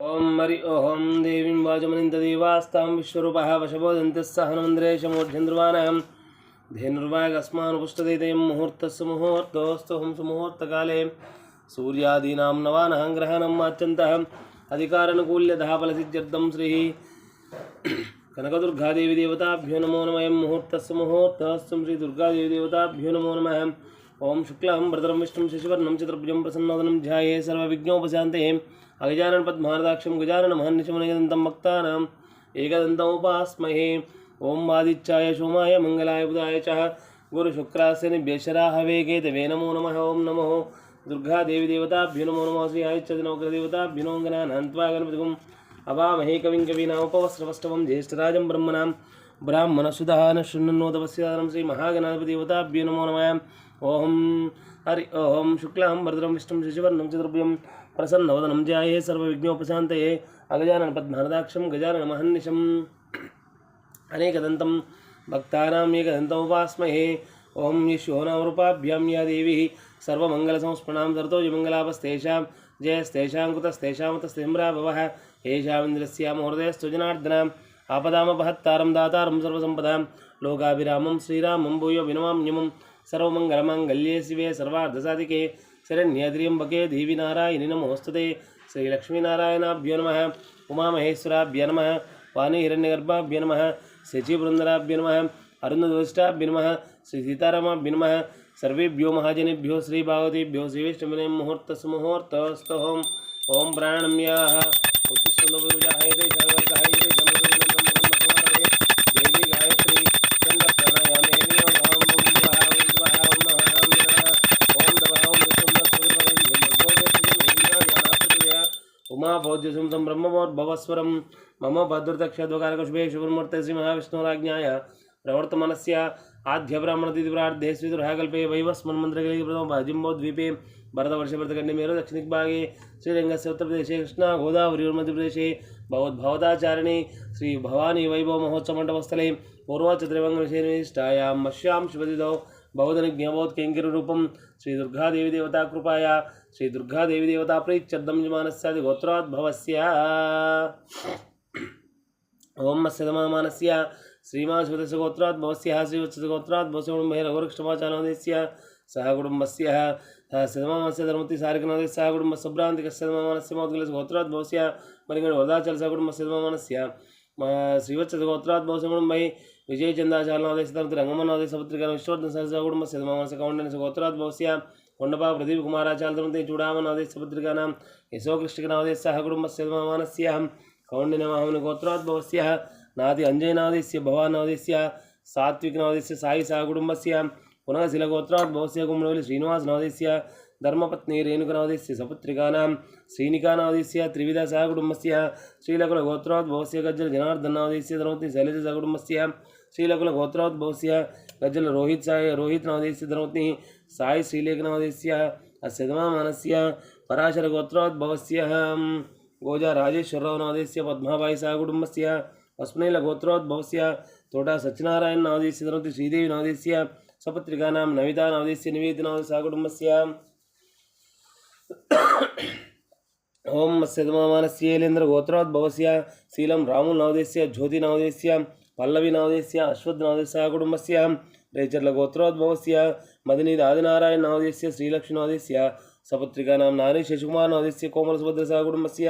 ॐ हरि ओं देवीं वाचमनिन्ददेवास्तां विश्वरूपः वशबोधन्तः सहनमन्द्रेशमोढ्यन्द्रवाणां धेनुर्वागस्मानुपुष्टदेतयं मुहूर्तस्य मुहूर्तोऽस्तु हंसमुहूर्तकाले सूर्यादीनां नवानः ग्रहणम् अत्यन्तः अधिकारानुकूल्यधाफलसिद्ध्यर्थं श्रीः। कनकदुर्गादेवी देवताभ्यो नमो नमः मुहूर्तस्य मुहूर्तस्तु श्रीदुर्गादेवी देवताभ्यो नमो नमः ॐ शुक्लं भद्रं विष्णुं शशिवर्णं चतुर्भुजं प्रसन्नवदनं ध्याये सर्वविघ्नोपशान्ते। अगजानन पद्मार्दाक्षं गजाननमहर्निशमनयदन्तं भक्तानाम् एकदन्तमुपास्महे। ॐ आदित्याय सोमाय मङ्गलाय बुधाय च। गुरुशुक्रास्य केतवे। नमो नम ओं नमो। दुर्गादेवी देवताभ्यो नमो। श्री आदित्यदिनोग्रदेवताभ्यो नमो गणानान्त्वा गणपतिगुम्। अवामहे कविं कवीनामुपवस्त्रवस्तवं ज्येष्ठराजं ब्रह्मणां। ब्राह्मणसुधः न शृण्वन्नोदपस्यादनं श्रीमहागणाधिपतिदेवताभ्यो नमो नमः। ॐ हरि ॐ शुक्लां, भद्रं, विष्णुं, शशिवर्णं, चतुर्भुजं। प्रसन्नवदनं ध्याये सर्वविघ्नोपशान्तये अगजाननपद्महरदाक्षं गजाननमहन्निशम् अनेकदन्तं भक्तानाम् एकदन्तमुपास्महे। ॐ यशोनामरूपाभ्यां या देवी। सर्वमङ्गलसंस्मरणां दर्तो विमङ्गलापस्तेषां जयस्तेषां कुतस्तेषामतस्तेम्रा भवः येषामिन्द्रस्यां हृदयस्तु जनार्दनाम्। आपदामपहत्तारं दातारं सर्वसम्पदां लोकाभिरामं, श्रीरामं भूयो विनमाम्यमं सर्वमङ्गलमाङ्गल्ये शिवे सर्वार्धसाधिके। शरण्यद्रियम्बके देवी नारायणि नमोऽस्तुते श्रीलक्ष्मीनारायणाभ्यो नमः, उमामहेश्वराभ्य नमः वाणीहिरण्यगर्भाभ्य नमः, शचीवृन्दराभ्य नमः अरुणदोष्टाभ्य नमः, श्रीसीतारामाभ्य नमः, सर्वेभ्यो महाजनेभ्यो, श्रीभागवतेभ्यो श्रीविष्णुविनय मुहूर्तस् मुहूर्तस्तोम् ॐ प्राणम्याः। उत्तिष्ठन्दोजायते सर्वकायते उमा भोज्यसुं तं ब्रह्मभोद्भवस्वरं मम भद्रदक्षद्वकारकुशुभे शुभमूर्ते श्रीमहाविष्णुराज्ञाय प्रवर्तमानस्य आद्यब्राह्मणतिथिप्रार्धे स्वीदुर्हाकल्पे वैवस्मन्मन्त्रकले प्रथम भाजिम्बोद्वीपे भरतवर्षभरतखण्डे मेरु दक्षिणदिग्भागे श्रीरङ्गस्य उत्तरप्रदेशे कृष्णा गोदावरी मध्यप्रदेशे भगवद्भवताचारिणे श्रीभवानी वैभवमहोत्सवमण्डपस्थले पूर्वचतुर्वङ्गविशेषनिष्ठायां मश्यां शुभदिदौ बहुधनिज्ञबोधकेङ्गिरूपं श्रीदुर्गादेवीदेवताकृपाया श्रीदुर्गादेवीदेवता प्रीत्यर्थं यमानस्यादिगोत्रोद्भवस्य ॐ मत्स्यमानस्य श्रीमाश्वतस्य गोत्राद्भवस्य श्रीवत्सगोत्राद्भवस्य कुटुम्बे रघुरक्षमाचानोदयस्य सह कुटुम्बस्य सदमानस्य धर्मतिसारिकनाथस्य सह कुटुम्बस्य भ्रान्तिकस्य धर्ममानस्य मौद्गलस्य गोत्राद्भवस्य मणिगणवरदाचलस्य कुटुम्बस्य। धर्ममानस्य श्रीवत्सगोत्राद्भवस्य कुटुम्बै धर्मति सपुत्रिका विश्ववर्धन सहस्य कुटुम्बस्य। गोत्राद्भवस्य कोण्डपा प्रदीपकुमाराचार्य धर्मति चूडामनाथस्य सपुत्रिकानां यशोकृष्णनाथस्य सह कुटुम्बस्य धर्ममानस्य कौण्डिन्यमाहमुनि गोत्राद्भवस्य नादि अञ्जयनादिस्य भवानादिस्य सात्विकनादिस्य साई सह कुटुम्बस्य पुनः शिलगोत्राद्भवस्य कुम्डवलि श्रीनिवासनादिस्य धर्मपत्नी रेणुकनादिस्य सपुत्रिकानां श्रीनिकानादिस्य त्रिविध सह कुटुम्बस्य श्रीलकुलगोत्राद्भवस्य गज्जल जनार्दनादिस्य धर्मपत्नी शैलज सह कुटुम्बस्य श्रीलकुलगोत्राद्भवस्य गज्जल रोहित साय रोहितनादिस्य धर्मपत्नी साई श्रीलेखनादिस्य अस्य धर्ममानस्य पराशरगोत्रोद्भवस्य गोजा राजेश्वररावनादिस्य पद्माबाई सह कुटुम्बस्य अस्मैलगोत्रोद्भवस्य तोटा सत्यनारायणनादिस्य धर्मपत्नी श्रीदेवीनादिस्य सपत्रिकानां नवितानादिस्य निवेदनादि सह कुटुम्बस्य। ओम मत्स्यमानस्येलेन्द्रगोत्रोद्भवस्य शीलं ज्योति ज्योतिनादेस्य पल्लवीनादेस्य अश्वत्थनादेस्य कुटुम्बस्य, रेचर्लगोत्रोद्भवस्य मदनीदादिनारायणनादेस्य श्रीलक्ष्मीनादेस्य सपुत्रिकानां नारी शशिकुमारनादेस्य कोमलसुभद्रसः कुटुम्बस्य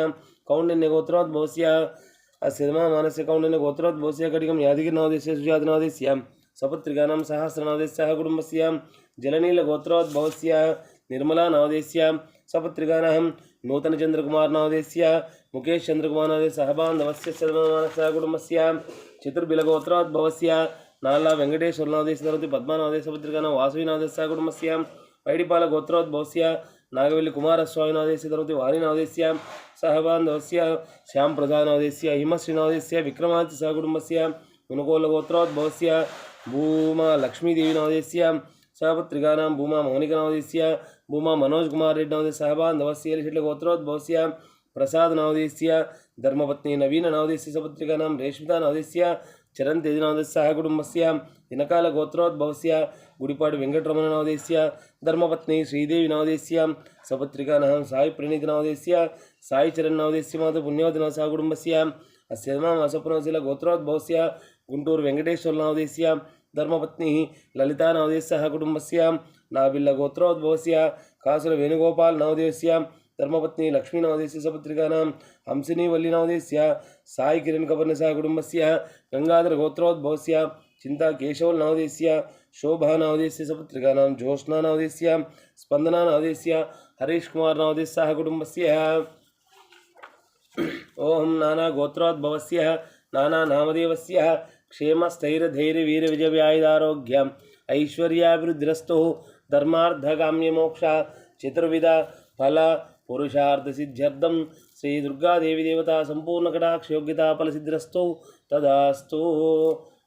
कौण्डिन्यगोत्रोद्भवस्य अस्य कौण्डिन्यगोत्रोद्भवस्य कटिकं यादगिरिनादेस्य सुजातनादेस्य सपुत्रिकानां सहस्रनादेस्य कुटुम्बस्य, जलनीलगोत्रोद्भवस्य निर्मलानादेस्य सपुत्रिकानां नूतनचन्द्रकुमारनादेस्य मुकेश चन्द्रकुमारनादेस्य सहबान्धवस्य, सर्वमानसः कुटुम्बस्य చతుర్బిలగోత్రాత్ భవస్య. నాలా వెంకటేశ్వరనాదేశనరతి పద్మనాదేశపత్రికాన వాసవినాదేశ కుటుంబస్య వైడిపాల గోత్రాత్ భవస్య. నాగవెల్లి కుమారస్వామినాదేశనరతి వారినాదేశ్య సహబాంధవస్య శ్యాం ప్రధానాదేశ్య హిమశ్రీనాదేశ్య విక్రమాదిత్య సహకుటుంబస్య వినుకోలగోత్రాత్ భవస్య. భూమా లక్ష్మీదేవినాదేశ్య సహపత్రికానాం భూమా మౌనికనాదేశ్య భూమా మనోజ్ కుమార్ రెడ్డి నాదే సహబాంధవస్య లిషిట్ల గోత్రోద్భవస్య ప్రసాద్ నవదేశ్య ధర్మపత్ని నవీన నవోదయస్య సపత్రికానాం రేష్మిత నవదేశ్య చరణ్ తేజనాథస్ సహ కుటుంబస్య దినకాల గోత్రోద్భవస్య గుడిపాడు వెంకటరమణ నవదేశ్య ధర్మపత్ని శ్రీదేవి నవోదయస్య సపత్రికానాం సాయి ప్రణీతి నవదేశ్య సాయి చరణ్ నవదేశ్య మాత పుణ్యవతి నవ సహ కుటుంబస్య అస్యమాం అసపునశీల గోత్రోద్భవస్య గుంటూరు వెంకటేశ్వర నవదేశ్య ధర్మపత్ని లలిత నవోదయస్య సహ కుటుంబస్య నాబిల్ల గోత్రోద్భవస్య కాసుల వేణుగోపాల్ నవదేశ్య ಧರ್ಮಪತ್ನಿ ಲಕ್ಷ್ಮೀ ಲಕ್ಷ್ಮೀನವದೇಶ್ಯ ಸಪತ್ರಿಕಾಂ ಹಂಸಿನಿ ವಲ್ಲಿ ವಲ್ಲಿನವದೇಶ್ಯ ಸಾಯಿ ಕಿರಣ್ ಕಪರ್ಣಸ ಕುಟುಂಬಸ್ಯ ಗಂಗಾಧರ ಗೋತ್ರೋದ್ಭವಸ್ಯ ಚಿಂತಾ ಕೇಶವಲ್ ನವದೇಶ್ಯ ಶೋಭಾ ನವದೇಶ್ಯ ಸಪತ್ರಿಕಾಂ ಜ್ಯೋತ್ಸ್ನಾ ನವದೇಶ್ಯ ಸ್ಪಂದನಾ ನವದೇಶ್ಯ ಹರೀಶ್ ಕುಮಾರ್ ನವದೇಶ್ ಸಹ ಕುಟುಂಬಸ್ಯ ಓಂ ನಾನಾ ಗೋತ್ರೋದ್ಭವಸ್ಯ ನಾನಾ ನಾಮದೇವಸ್ಯ ಕ್ಷೇಮ ಸ್ಥೈರ್ಯ ಧೈರ್ಯ ವೀರ ವಿಜಯ ವ್ಯಾಯುಧಾರೋಗ್ಯ ಐಶ್ವರ್ಯಾಭಿವೃದ್ಧಿರಸ್ತು ಧರ್ಮಾರ್ಧಗಾಮ್ಯ ಮೋಕ್ಷ ಚತುರ್ವಿಧ ಫಲ ಪುರುಷಾರ್ಥ ಸಿದ್ಧರ್ಧಂ ಶ್ರೀ ದುರ್ಗಾದೇವಿ ದೇವತಾ ಸಂಪೂರ್ಣ ಕಟಾಕ್ಷಯೋಗ್ಯತಾ ಫಲಸಿದ್ಧರಸ್ಥೌ ತದಾಸ್ತು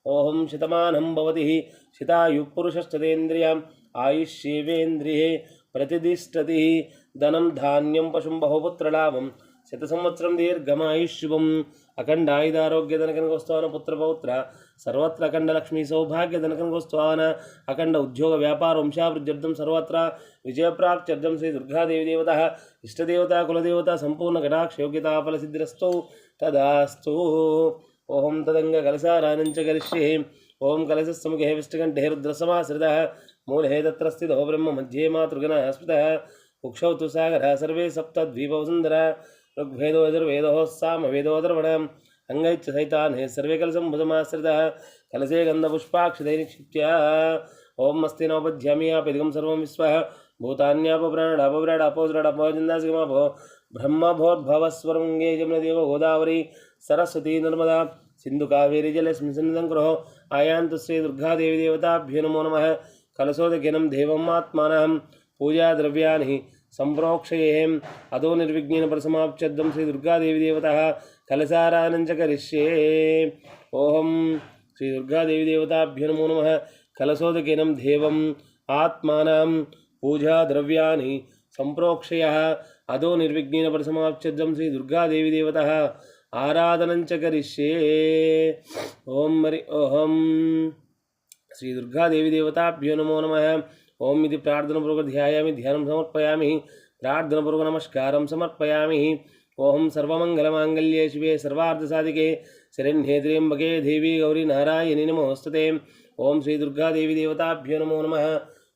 ಓಹಂ ಶತಮಾನಂ ಭವತಿ ಶಿತಾಯು ಪುರುಷಶ್ಚತೇಂದ್ರಿಯ ಆಯುಷ್ಯೇವೇಂದ್ರಿಯೇ ಪ್ರತಿದಿಷ್ಟತಿ ಧನಂ ಧಾನ್ಯಂ ಪಶುಂ ಬಹುಪುತ್ರಲಾಭಂ శత సంవత్సరం దీర్ఘమాయుష్యుభం. అఖండ ఆయుధారోగ్య దనకనకు వస్తాన పుత్రపౌత్ర. సర్వత్ర అఖండ లక్ష్మీ సౌభాగ్య దనకనకు వస్తాన అఖండ ఉద్యోగ వ్యాపార వంశాభివృద్ధ్యర్థం సర్వత్ర. విజయప్రాప్త్యర్థం శ్రీ దుర్గాదేవి దేవత ఇష్టదేవత కులదేవత సంపూర్ణ కటాక్షయోగ్యతా ఫలసిద్ధిరస్తౌ తదాస్తు. ఓం తదంగ కలశారానంచ కలిష్యే ఓం కలశస్సముఖే విష్ణుకంఠే రుద్రసమాశ్రిత. మూలహే బ్రహ్మ మధ్యే మాతృగణ స్మృత. ఉక్షౌతు సాగర సర్వే సప్త ద్వీపవసుందర ऋग्वेदो यजुर्वेदो सामवेदोदर्वणम् अङ्गैश्च सहितान् सर्वे कलसम्भुजमाश्रितः कलसे गन्धपुष्पाक्षदैनिक्षित्य ॐ अस्ति नोपध्यामि आपदिकं सर्वं विश्वः। भूतान्यापप्राणापविराडापोजराडापोजन्दासिगमापो ब्रह्मभोद्भवस्वरङ्गे जमुनदेव गोदावरी। सरस्वती नर्मदा। सिन्धुकावेरी जलस्मिन् सन्निधं कुरः। आयान्तु श्रीदुर्गादेवी देवताभ्यो नमो नमः। कलशोदकिनं देवम् आत्मानं पूजाद्रव्याणि सम्प्रोक्षयेम अदो निर्विघ्नेन प्रसमाप्त्यद्धं श्रीदुर्गादेवीदेवतः कलसारानञ्च करिष्ये। ओहं श्रीदुर्गादेवीदेवताभ्यो नमो नम। नमः कलशोदकेनं देवम्, आत्मानं, पूजाद्रव्याणि सम्प्रोक्षयः। अदो निर्विघ्नेन प्रसमाप्त्यद्धं श्रीदुर्गादेवीदेवतः आराधनञ्च करिष्ये। ॐ मरि अहं श्रीदुर्गादेवीदेवताभ्यो नमो नमः। ओम इति प्रार्थनापूर्वक ध्यायामि ध्यान समर्पयामि प्रार्थनापूर्वक नमस्कार समर्पयामि। ओम सर्वमङ्गलमाङ्गल्ये शिवे सर्वार्थसाधिके, शरण्ये देवी गौरी नारायणी नमोस्तुते ओम श्री दुर्गा देवी देवताभ्यो नमो नमः।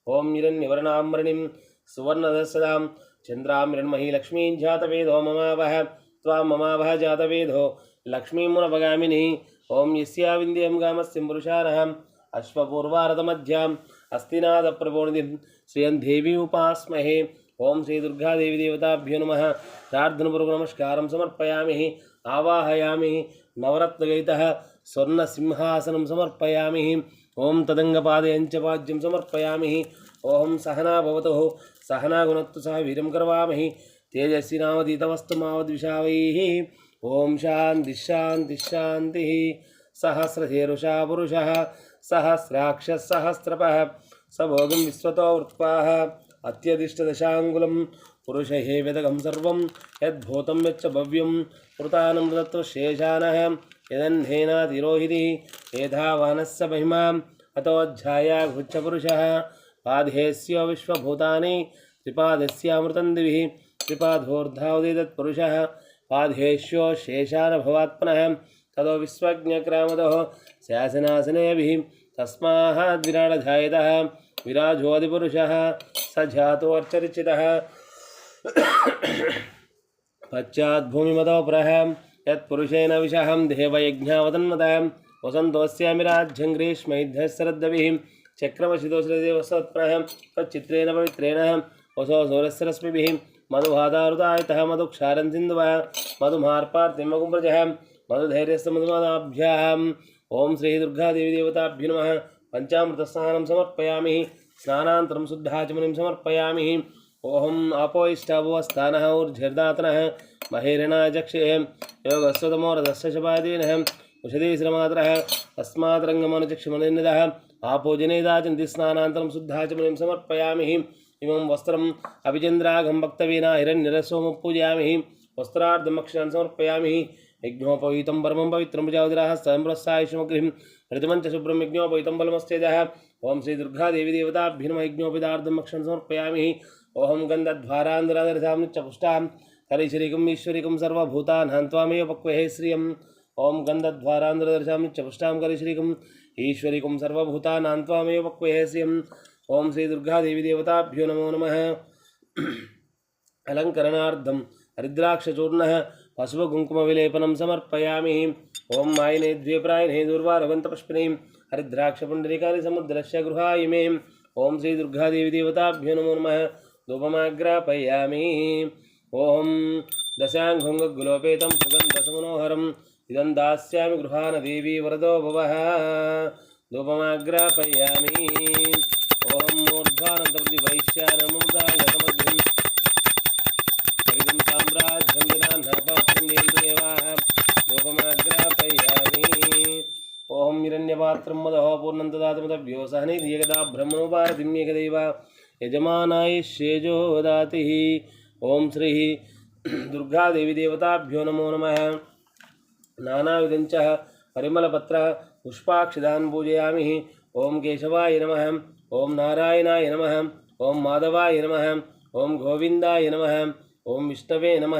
ओम हिरण्यवर्णामरणिं सुवर्णदस्सदां चन्द्रां हिरण्मही लक्ष्मीं जातवेदो ममावह त्वां ममावह जातवेदो लक्ष्मीमुनपगामिनी ओं यस्याविन्द्यं गामस्य पुरुषारहम् अश्वपूर्वारतमध्यां अस्तिनाथप्रबोधिं श्रियं देवी उपास्महे ॐ श्रीदुर्गादेवीदेवताभ्यो नमः। प्रार्थनपूर्वकनमस्कारं समर्पयामि। आवाहयामि। नवरत्नगैतः स्वर्णसिंहासनं समर्पयामि। ॐ तदङ्गपादयञ्च पाद्यं समर्पयामि। ॐ सहना सहना गुणत्तु सह वीरं करवामहि। तेजस्वी नामधीतमस्तु मावद्विषावैः ॐ शान्तिः शान्तिः शान्तिः। सहस्रशीरुषा पुरुषः सहस्राक्षः सहस्रपः स भोगं विश्वतो वृत्पाः अत्यधिष्ठदशाङ्गुलं पुरुषहे वेदकं सर्वं यद्भूतं यच्च भव्यं। कृतानमृतत्वशेषानः यदन्धेनातिरोहितिः मेधावानस्य महिमाम् अतोऽध्याया घृच्छपुरुषः पादेस्यो विश्वभूतानि त्रिपादस्यामृतं दिभिः त्रिपाधोर्धावदेतत्पुरुषः पादेश्यो शेषानभवात्मनः। ततो विश्वज्ञक्रामदो। शासनासनेभिः तस्माद्विराडधायतः विराजोऽधिपुरुषः, स जातोऽर्चरिचितः। पश्चाद्भूमिमतोपरः यत्पुरुषेण विषहं देवयज्ञावतन्मतां वसन्तोऽस्यामि राज्यं ग्रीष्मैध्यः शरद्दविः चक्रमशितोषदेवसत्प्रः तच्चित्रेण पवित्रेण। वसो सौरस्यरश्मिभिः मधुभातारुतायतः मधुक्षारं सिन्धुवः मधुमार्पार्तिमकुम्रजः मधुधैर्यस्य मधुमदाभ्याम् ॐ श्रीदुर्गादेवीदेवताभ्यो नमः पञ्चामृतस्नानं समर्पयामि स्नानान्तरं शुद्धाचमनिं समर्पयामि ओहम् आपोयिष्ठाभुवस्थानः ऊर्ध्वर्दातनः महेरणाय चक्षे योगस्वतमोरदस्य शपादीनः उषधीश्रमातरः तस्माद्रङ्गमनुचक्षुमनिर्निदः आपोजनेदाचन्ति स्नानान्तरं शुद्धाचमनिं समर्पयामि, इमं वस्त्रम् अभिचन्द्राघं भक्तवीना हिरण्यरसोमुपूजयामि वस्त्रार्धमक्षरान् समर्पयामि यज्ञोपवीतं परमं पवित्रं प्रजावतिराः स्वयं ऋतमं च शुभ्रं यज्ञोपवीतं बलमस्तेजः ॐ श्रीदुर्गादेवी देवताभ्यो नमः यज्ञोपदार्धम् अक्षं समर्पयामि ओहं गन्धध्वारान्धरादर्शां च पुष्टां हरिश्रीकम् ईश्वरिकं सर्वभूतानां त्वामेव पक्वहे श्रियम्। ॐ गन्धध्वारान्धरदर्शां च पुष्टां करिश्रीकम् ईश्वरिकं सर्वभूतानां त्वामेव पक्वहे श्रियम्। ॐ श्रीदुर्गादेवी देवताभ्यो नमो नमः। अलङ्करणार्थं हरिद्राक्षचूर्णः पशुकुङ्कुमविलेपनं समर्पयामि। ॐ मायिने द्व्यप्रायणे दुर्वारवन्तपुष्पिणीं हरिद्राक्षपुण्डरीकानि समुद्रस्य गृहाय मे ॐ देवताभ्यो नमो नमः। धूपमाग्रापयामि। ॐ दशाङ्घुङ्गुलोपेतं सुगन्धसमनोहरम्। इदं दास्यामि गृहाण देवी वरदो भवः। धूपमाग्रापयामि। ॐ मूर्ध्वानन्दप्रतिवैश्यानमुदायतमग्निम् लोकमाग्रापयामि ॐ हिरण्यपात्रं मदः पूर्णं ददातमदभ्यो सहनिधियगदा ब्रह्मणोपारतिं यजमानाय श्रीः दुर्गादेवीदेवताभ्यो नमो नमः नानाविधञ्च परिमलपत्र पुष्पाक्षिदान् पूजयामि ॐ केशवाय नमः ॐ नारायणाय नमः ॐ माधवाय नमः ॐ गोविन्दाय नमः ॐ विष्णवे नम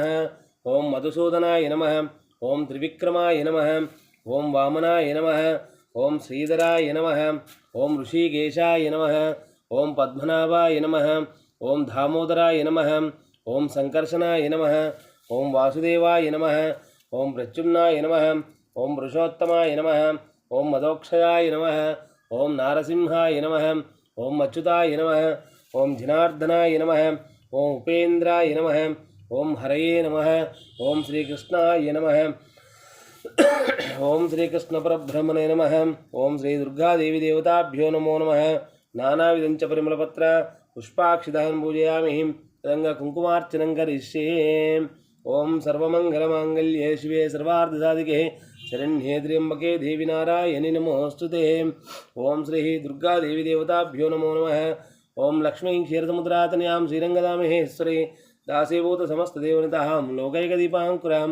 ओं मधुसूदनाय नम ओं त्रिविक्रमाय नम ॐ वामनाय नम ॐ श्रीधराय नम ओं ऋषिकेशाय नम ॐ पद्मनाभाय नम ओं दामोदराय नम ओं सङ्कर्षणाय नम ओं वासुदेवाय नम ॐ प्रत्युम्नाय नम ओं पुरुषोत्तमाय नम ॐ मदोक्षयाय नम ओं नारसिंहाय नम ॐ अच्युताय नम ओं जनार्दनाय नमः ॐ उपेन्द्राय नमः। ॐ हरये नम। ॐ श्रीकृष्णाय नम। ॐ श्रीकृष्णपरब्रह्मणे नमः। ॐ श्रीदुर्गादेवीदेवताभ्यो नमो नमः। नानाविधञ्च परिमलपत्र पुष्पाक्षिदान् पूजयामि। रङ्गकुङ्कुमार्चनं करिष्ये ॐ सर्वमङ्गलमाङ्गल्ये शिवे सर्वार्धसाधिके। शरण्ये त्र्यम्बके देवि नारायणि नमोऽस्तु ते। ॐ श्रीः दुर्गादेवीदेवताभ्यो नमो नमः। ॐ लक्ष्मीं क्षीरसमुद्रातन्यां श्रीरङ्गदामहेश्वरी दासीभूतसमस्तदेवनितः लोकैकदीपाङ्कुरां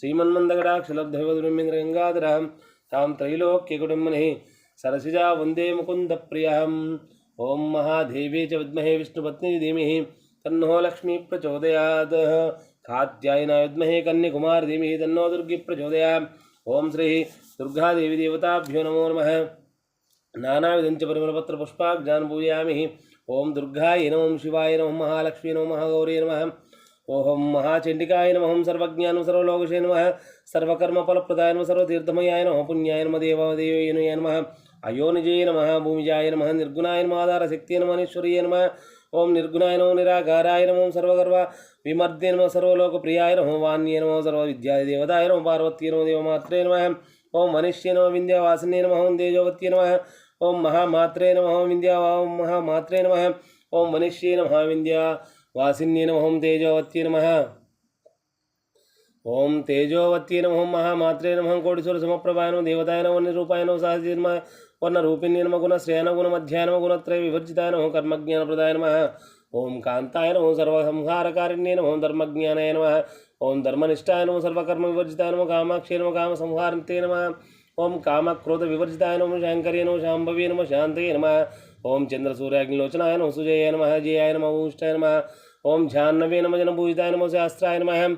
श्रीमन्मन्दगडाक्षलब्धवद्ब्रह्मेन्द्रगङ्गाधरां तां त्रैलोक्यकुटुम्बनिः सरसिजा वंदे मुकुन्दप्रियम् ॐ महादेवी च विद्महे विष्णुपत्नी धीमहि, तन्नो लक्ष्मी प्रचोदयात्। कात्यायन विद्महे कन्याकुमार तन्नो दुर्गी प्रचोदयात्। ॐ श्री दुर्गादेवी देवताभ्यो नमो नमः। नानाविधञ्च परिमलपत्रपुष्पाब्जान् पूजयामि। ॐ दुर्गाय नमः शिवाय नमः महालक्ष्मी नमः महागौरी नमः ओहं महाचण्डिकाय नमः सर्वज्ञानं सर्वलोकशे नमः सर्वकर्मफलप्रदाय नमः सर्वतीर्थमयाय नमः पुण्याय नमः देवादेवय नमः अयोनिजय नमः भूमिजाय नमः निर्गुणाय नमः आधारशक्तिय नमः ईश्वर्ये नमः ओम निर्गुणाय नमो निराकाराय नमो सर्वगर्व विमर्दे नमो सर्वलोकप्रियाय नमो वाण्ये नमो सर्वविद्यादेवताय नमो पार्वत्ये नमो देवमात्रे नमः ओम मनुष्ये नमो विन्द्यावासिन्ये नमः ओम तेजोवत्ये नमः ओम महामात्रे नमः ओम विन्द्या ओम महामात्रे नमः। ओम मनुष्ये नमः विन्द्यावासिन्ये नमः ओम तेजोवत्ये नम। ओम तेजोवत्ये नमः ओम महामात्रे नमः कोटिसुर समप्रभाय नमः, देवताय नमः निरूपाय नमः सहस्रजन्म वर्णरूपिण्य नम गुणश्रेय नम, गुणमध्याय नम, गुणत्रय विभर्जिताय नमः कर्मज्ञानप्रदाय नमः। ओम कांताय नमः सर्वसंहारकारिण्ये नमः धर्मज्ञानाय नमः। ओम धर्मनिष्ठाय नमः, सर्वकर्म विवर्जिताय नमः, कामाक्षे नम काम कामसंहारिते नमः। ओम कामक्रोध विवर्जिताय नमः शाङ्कर्ये नमः शाम्भवे नम शान्तये नम। ओम चन्द्रसूर्याग्निलोचनाय नम, सुजय नम, जयाय नम, ऊष्टाय नम। ओम ध्यानवे नमः जनपूजिताय नमः शास्त्राय नमः।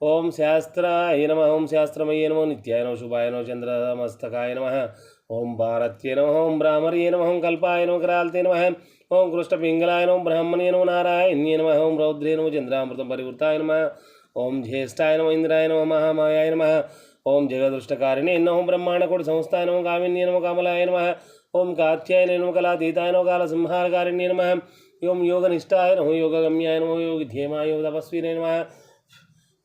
ओम शास्त्राय नमः ओम शास्त्रमये नमो, नित्याय नमः, शुभाय नमः, चन्द्रमस्तकाय नम। ओम भारत्ये नम ओम ब्राह्मणे नमः ओम कल्पाय नमः करालते नमः। ओम कृष्णपिङ्गलाय नमः ब्राह्मणे नमो, नारायण्ये नम। ओम रौद्रे नमो, चन्द्रामृतं परिवृताय नम। ओम ज्येष्ठाय नम इंद्राय नम, महामायाय नमः। ओम जगदृष्टकारिणे नमो ब्रह्माण्डकोटिसंस्थाय नमो कामिन्ये नमो कामलाय नमः। ओम कात्याय नमो कलातीताय नमो कालसंहारकारिण्ये नमः। ओम योगनिष्ठाय नमो योगगम्याय नमो योगिध्येमाय तपस्विने नमः।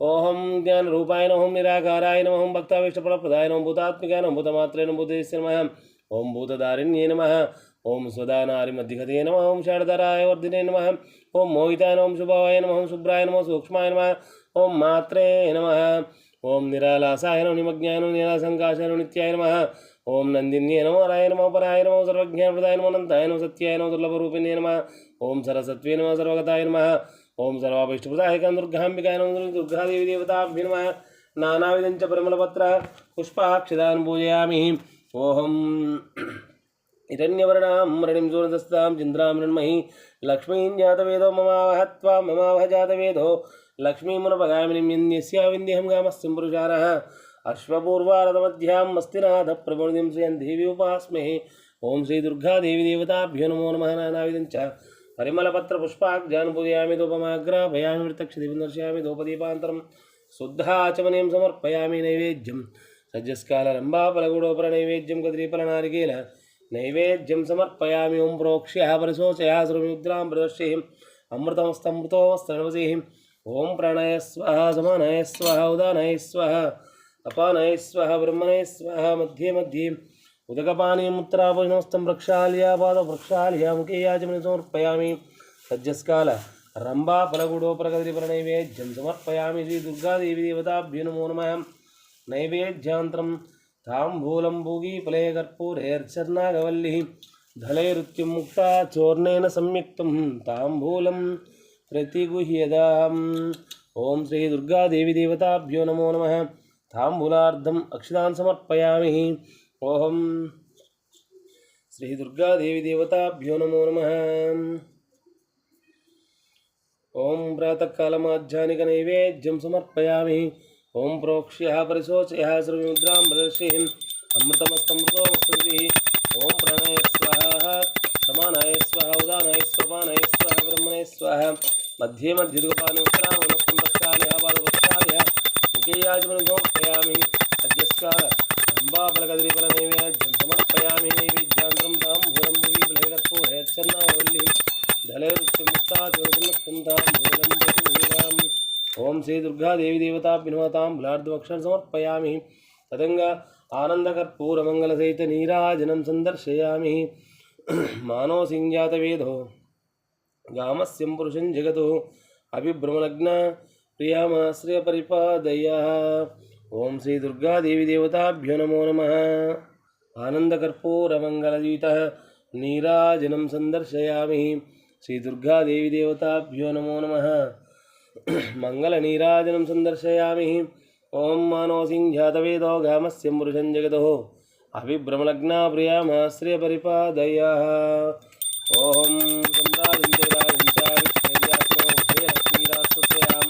ओहम ज्ञान रूपाय नम निराकाराय नम ओम भक्ताविष्टफलप्रदाय नम भूतात्मिकाय नम भूतमात्रे नम भूतेश्वर नमः। ओम भूतदारिण्ये नमः। ओम स्वदानारिमध्यगते नम। ओम षडधराय वर्धिने नमः। ओम मोहिताय नम शुभाय नमः। शुभ्राय नम सूक्ष्माय नमः। ओम मात्रे नमः। ओम निरालासाय नमः निमग्नाय नमः निरासङ्काशाय नमः नित्याय नमः। ओम नन्दिन्ये नमो राय नमो पराय नमो सर्वज्ञानप्रदाय नमो अनन्ताय नमो, सत्याय नमो दुर्लभरूपिणे नमः। ओम सरस्वत्वे नमः, सर्वगताय नमः। ओम सर्वाभिष्टप्रदायकां दुर्गाम्बिकाय नमो दुर्गादेवी देवताभ्यो नमः। नानाविधं च परिमलपत्र पुष्पाक्षदान् पूजयामि। ओहं हिरण्यवर्णां मरणिं सूर्यदस्तां चन्द्रां मृण्महि लक्ष्मीं जातवेदो त्वा ममावह जातवेदो लक्ष्मीमुनपगामिनीं यन्यस्या विन्द्यहं गामस्यं पुरुषारः अश्वपूर्वारथमध्यां मस्तिनाथ प्रबोधिं श्रियं देवी उपास्महे। ॐ श्रीदुर्गादेवी देवताभ्यो नमो नमः नानाविधं च। परिमलपत्रपुष्पाख्यान् पूजयामि वृतक्षदिवं दर्शयामि, धूपदीपान्तरं शुद्धाचमनीं समर्पयामि, नैवेद्यं। सज्जस्कालरम्बाफलगुडोपरनैवेद्यं कद्रीफलनारिकेल नैवेद्यं समर्पयामि, ॐ प्रोक्ष्यः परिशोचयः सुरमुद्रां प्रदर्शयिम्। अमृतमस्तमृतोऽस्त्रनवसिः ॐ प्राणाय स्वः समानाय स्वः उदानाय स्वः अपानाय स्वः ब्रह्मणे स्वः मध्ये मध्ये। उदकपानीमुत्रापनस्तं प्रक्षाल्य पादप्रक्षाल्य मुखे याचमनि समर्पयामि। सज्जस्काल रम्बाफलगुडोपरकदरिपरनैवेद्यं समर्पयामि। देवताभ्यो नमो नमः। नैवेद्यान्तरं ताम्बूलं भूगीफले कर्पूरेर्चर्नागवल्लिः धलैरुत्युं मुक्ता चोर्णेन संयुक्तं ताम्बूलं। प्रतिगुह्यताम् ॐ श्रीदुर्गादेवी देवताभ्यो नमो नमः। ताम्बूलार्धम् अक्षतान् समर्पयामि। ओहं श्रीदुर्गादेवी देवताभ्यो नमो नमः। ॐ प्रातःकालमाध्यानिकनैवेद्यं समर्पयामि। ॐ प्रोक्ष्यः, परिशोचयः सर्वमुद्रां प्रदर्शयन्। अमृतमस्तमृतोमस्तुतिः ॐ प्रणय स्वाहा समानाय स्वाहा उदानाय स्वपानाय स्वाहा ब्रह्मणे स्वाहा मध्ये मध्ये दुःखानुत्तरामनस्तं प्रक्षालयः पादप्रक्षालयः मुखे याजमनं समर्पयामि अद्यस्काल अम्बाफलकदलीफलनैवेद्यं समर्पयामि नैवेद्यान्तरं तां धलैरुक्तिमुक्तां ॐ श्रीदुर्गादेवी देवताभ्युन्वतां फलार्धभक्षणं समर्पयामि तदङ्ग आनन्दकर्पूरमङ्गलसहितनीराजनं सन्दर्शयामि मानोसिञ्जातवेदो गामस्यं पुरुषं जगतो। अभिभ्रमलग्न प्रियामाश्रयपरिपादयः। ॐ श्रीदुर्गादेवी देवताभ्यो नमो नमः। आनन्दकर्पूरमङ्गलयुतः नीराजनं सन्दर्शयामि श्रीदुर्गादेवी देवताभ्यो नमो नमः। मङ्गलनीराजनं सन्दर्शयामि ॐ मानोसिञ्झातवेदो गामस्य पुरुषं जगतः। अभिभ्रमलग्ना प्रियामाश्रयपरिपादयः। ॐ सम्राजिन्द्रराजिञ्चाविष्णैर्यात्मोभयलक्ष्मीरास्तस्यां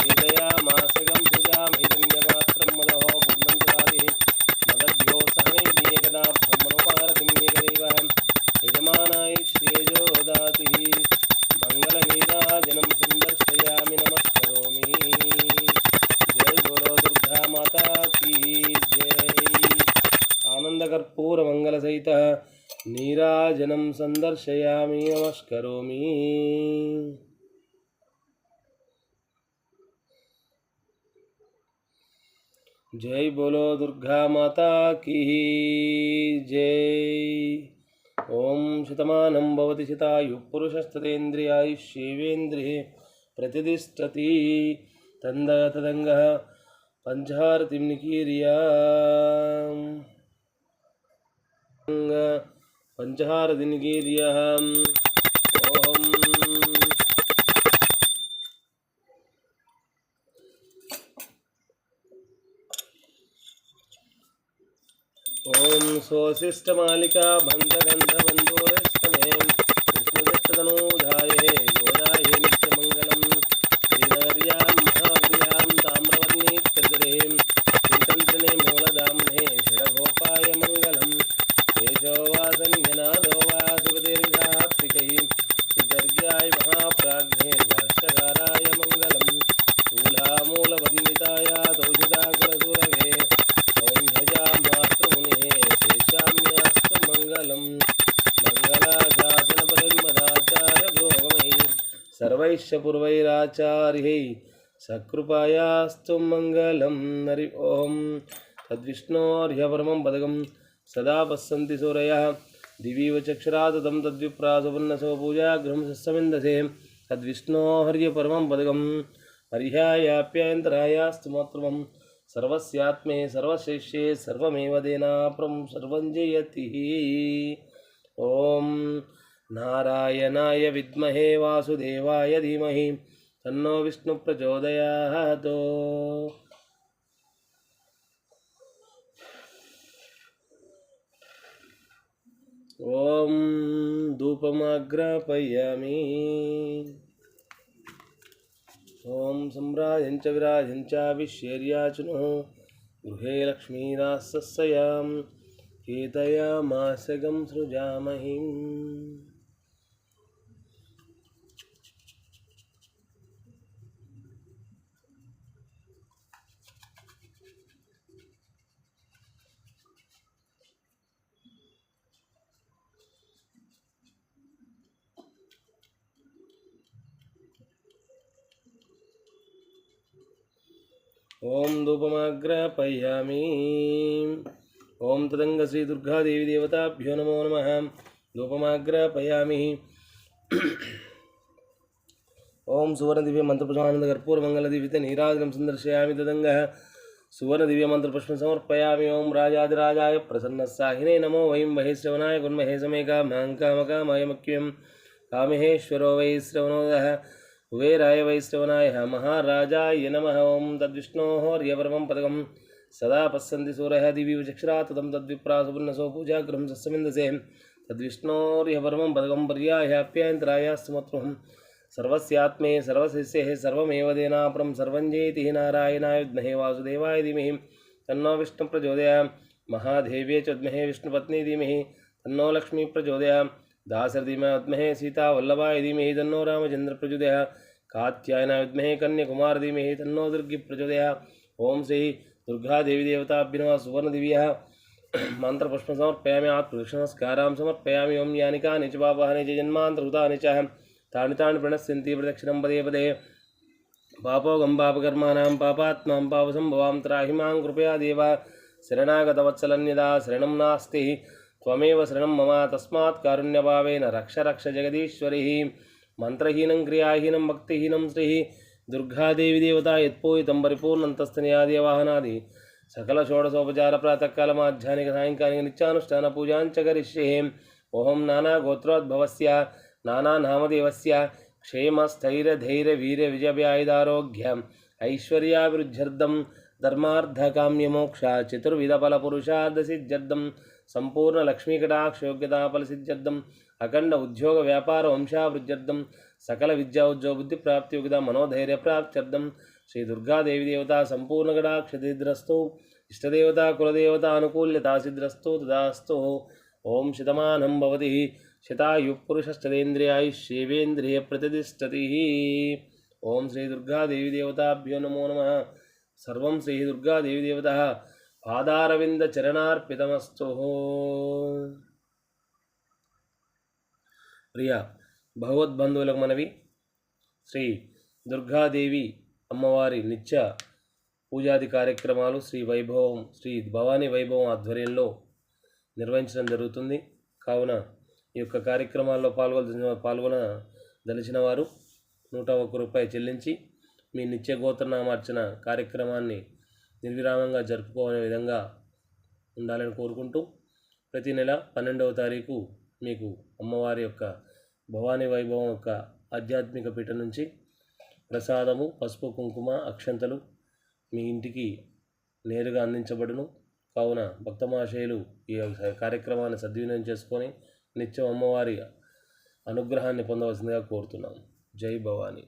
वेदयामासगं सृजां हिरण्यमात्रं मदः पूर्णं ददाति मदभ्यो सहनैर्नियकदा ब्रह्मणोपारतिनियकदैवः यजमानाय श्रेयो ददाति मङ्गलनीराजनं सन्दर्शयामि नमस्करोमि जय बोलो दुर्गा माता की जय आनन्दकर्पूरमङ्गलसहितः नीराजनं सन्दर्शयामि, नमस्करोमि। जय बोलो दुर्गा माता की, जय। ॐ शतमानं भवति शतायुः पुरुषस्ततेन्द्रियायुष्येवेन्द्रिये प्रतिष्ठति। तन्द तदङ्गः पञ्चारतिं निकीर्या पञ्चहारदिनिकीर्यः ॐ ॐ स्वशिष्टमालिका बन्धगन्धबन्धोरस्तमे विष्णुदत्ततनूधाये गोदाये नित्यमङ्गलं पूर्वैराचार्यैः सकृपायास्तु मङ्गलं हरि ॐ तद्विष्णोर्ह्यपरमं पदकं सदा पश्यन्ति सूरयः। दिवीव चक्षुरादतं तद्विप्रासुपन्नसो पूजागृहं सस्समिन्दसे तद्विष्णो हर्यपरमं पदकं हर्यायाप्यायन्तरायास्तु मातृमं सर्वस्यात्मे सर्वशेष्ये सर्वमेव देनाप्रं सर्वं जयति। ॐ नारायणाय विद्महे वासुदेवाय धीमहि। तन्नो विष्णुप्रचोदयात् ॐ धूपमाग्रापयामि ॐ सम्राजं च विराजं चाभिशेर्याचनुः गृहे लक्ष्मीरासस्यां कीर्तयामासगं सृजामहिम् ॐ धूपमाग्रापयामि ॐ तदङ्ग श्रीदुर्गादेवीदेवताभ्यो नमो नमः। धूपमाग्रापयामि ॐ सुवर्णदिव्यमन्त्रपुष्पानन्दकर्पूरमङ्गलदिव्यते नीराजनं सन्दर्शयामि तदङ्गः। सुवर्णदिव्यमन्त्रपुष्पं समर्पयामि। ॐ राजाधिराजाय प्रसन्नस्साहिने नमो वयं वै श्रवणाय कुर्महे समेका माङ्कामकामयमक्यं कामहेश्वरो वै श्रवणोदः। कुबेराय वैश्रवणाय महाराजाय नमः। ॐ तद्विष्णोः हर्यपरमं पदकं। सदा पश्यन्ति सूरः, दिवि चक्षुरा तदं तद्विप्रासुपुर्णसो पूजागृहं सस्यमिन्दसे। तद्विष्णोर्यपरमं पदकं पर्याह्याप्यायन्तरायास्तमत्वहं सर्वस्यात्मे, सर्वशिष्ये, सर्वमेव देनापरं, सर्वं जयति नारायणाय विद्महे वासुदेवाय धीमहि। तन्नो विष्णुप्रचोदया महादेव्ये च विद्महे विष्णुपत्नी धीमहि। तन्नो लक्ष्मी प्रचोदया दासरधीमः विद्महे सीतावल्लभाय धीमहि तन्नो रामचन्द्र प्रचोदयाः। कात्यायनाय विद्महे कन्याकुमार धीमहि तन्नो दुर्गी प्रचोदयाः। ॐ श्री दुर्गादेवी देवताभ्यः सुवर्णदिव्यः। मन्त्रपुष्पं समर्पयामि आत्मदक्षिणमस्कारां समर्पयामि। ॐ यानि कानि च पापानि च जन्मान्तर्भूतानि च तानि तानि प्रणश्यन्ति प्रदक्षिणं पदे पदे। पापोगं पापकर्माणां पापात्मां पापसम्भवां त्राहि माँ कृपया देव। शरणागतवत्सलन्यदा शरणं नास्ति। त्वमेव शरणं मम तस्मात् कारुण्यभावेन रक्ष रक्ष जगदीश्वरिः। मन्त्रहीनं क्रियाहीनं, भक्तिहीनं श्रीः। दुर्गादेवी देवता यत्पूजितं परिपूर्णं तस्तनया देवाहनादि सकलषोडशोपचार प्रातःकालमाध्यानिक सायङ्कालिक नित्यानुष्ठानपूजां च करिष्ये ओहं नानागोत्रोद्भवस्य नानानामदेवस्य क्षेमस्थैर्यधैर्यवीर्यविजयायुधारोग्यम् ऐश्वर्याभिवृद्ध्यर्थं ధర్మార్థకామ్యమోక్ష చతుర్విధఫల పురుషార్థ సిద్ధ్యర్థం సంపూర్ణ లక్ష్మీకటాక్ష యోగ్యతాఫల సిద్ధ్యర్థం అఖండ ఉద్యోగ వ్యాపార వంశావృద్ధ్యర్థం సకల విద్యా ఉద్యోగ బుద్ధి ప్రాప్తి యోగ్యత మనోధైర్య ప్రాప్త్యర్థం శ్రీ దుర్గాదేవి దేవత సంపూర్ణ కటాక్షసిద్ధ్రస్తు ఇష్టదేవత కులదేవత అనుకూల్యత సిద్ధ్రస్తు తదాస్తు ఓం శతమానం భవతి శతాయు పురుషశ్చదేంద్రియాయుష్యేవేంద్రియ ప్రతిష్టతి ఓం శ్రీ దుర్గాదేవి దేవతాభ్యో నమో నమ సర్వం శ్రీ దుర్గాదేవి దేవత పాదారవింద చరణార్పితమస్తు. ప్రియ భగవద్బంధువులకు మనవి శ్రీ దుర్గాదేవి అమ్మవారి నిత్య పూజాది కార్యక్రమాలు శ్రీ వైభవం శ్రీ భవానీ వైభవం ఆధ్వర్యంలో నిర్వహించడం జరుగుతుంది. కావున ఈ యొక్క కార్యక్రమాల్లో పాల్గొన పాల్గొన దలిచిన వారు నూట ఒక్క రూపాయి చెల్లించి మీ నిత్య గోత్రనామార్చన కార్యక్రమాన్ని నిర్విరామంగా జరుపుకోనే విధంగా ఉండాలని కోరుకుంటూ ప్రతి నెల పన్నెండవ తారీఖు మీకు అమ్మవారి యొక్క భవానీ వైభవం యొక్క ఆధ్యాత్మిక పీఠ నుంచి ప్రసాదము పసుపు కుంకుమ అక్షంతలు మీ ఇంటికి నేరుగా అందించబడును. కావున భక్తమాశయులు ఈ కార్యక్రమాన్ని సద్వినియోగం చేసుకొని నిత్యం అమ్మవారి అనుగ్రహాన్ని పొందవలసిందిగా కోరుతున్నాం. జై భవానీ.